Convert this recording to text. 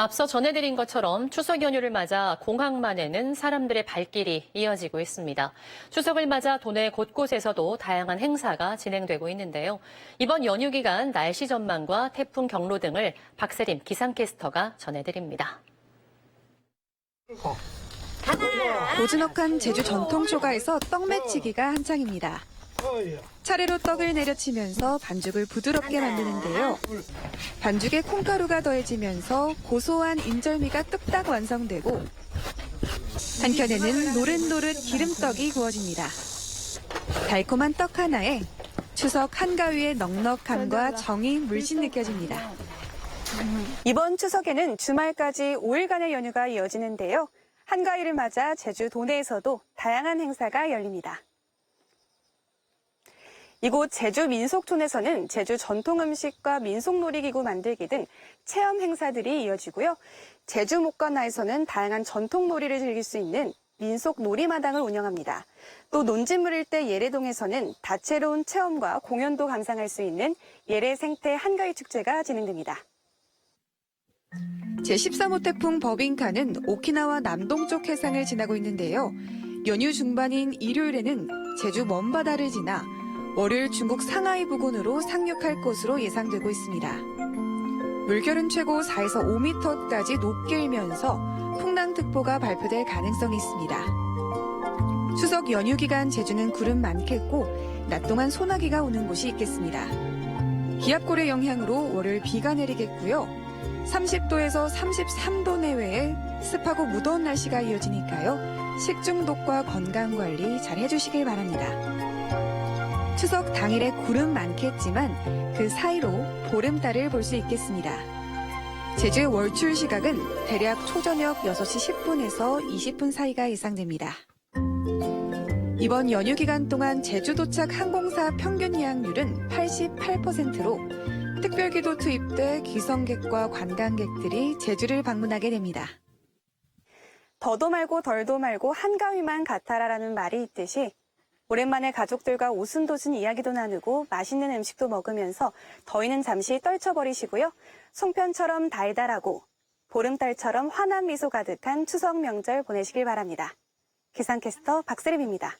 앞서 전해드린 것처럼 추석 연휴를 맞아 공항만에는 사람들의 발길이 이어지고 있습니다. 추석을 맞아 도내 곳곳에서도 다양한 행사가 진행되고 있는데요. 이번 연휴 기간 날씨 전망과 태풍 경로 등을 박세림 기상캐스터가 전해드립니다. 고즈넉한 제주 전통 초가에서 떡매치기가 한창입니다. 차례로 떡을 내려치면서 반죽을 부드럽게 만드는데요. 반죽에 콩가루가 더해지면서 고소한 인절미가 뚝딱 완성되고 한켠에는 노릇노릇 기름떡이 구워집니다. 달콤한 떡 하나에 추석 한가위의 넉넉함과 정이 물씬 느껴집니다. 이번 추석에는 주말까지 5일간의 연휴가 이어지는데요. 한가위를 맞아 제주 도내에서도 다양한 행사가 열립니다. 이곳 제주 민속촌에서는 제주 전통 음식과 민속 놀이기구 만들기 등 체험 행사들이 이어지고요. 제주 목관나에서는 다양한 전통 놀이를 즐길 수 있는 민속 놀이마당을 운영합니다. 또 논진물 일대 예래동에서는 다채로운 체험과 공연도 감상할 수 있는 예래 생태 한가위 축제가 진행됩니다. 제13호 태풍 버빙카는 오키나와 남동쪽 해상을 지나고 있는데요. 연휴 중반인 일요일에는 제주 먼바다를 지나 월요일 중국 상하이 부근으로 상륙할 것으로 예상되고 있습니다. 물결은 최고 4에서 5m까지 높게 일면서 풍랑특보가 발표될 가능성이 있습니다. 추석 연휴 기간 제주는 구름 많겠고 낮 동안 소나기가 오는 곳이 있겠습니다. 기압골의 영향으로 월요일 비가 내리겠고요. 30도에서 33도 내외의 습하고 무더운 날씨가 이어지니까요. 식중독과 건강 관리 잘 해주시길 바랍니다. 추석 당일에 구름 많겠지만 그 사이로 보름달을 볼 수 있겠습니다. 제주의 월출 시각은 대략 초저녁 6시 10분에서 20분 사이가 예상됩니다. 이번 연휴 기간 동안 제주 도착 항공사 평균 예약률은 88%로 특별기도 투입돼 귀성객과 관광객들이 제주를 방문하게 됩니다. 더도 말고 덜도 말고 한가위만 같아라라는 말이 있듯이 오랜만에 가족들과 오순도순 이야기도 나누고 맛있는 음식도 먹으면서 더위는 잠시 떨쳐버리시고요. 송편처럼 달달하고 보름달처럼 환한 미소 가득한 추석 명절 보내시길 바랍니다. 기상캐스터 박세림입니다.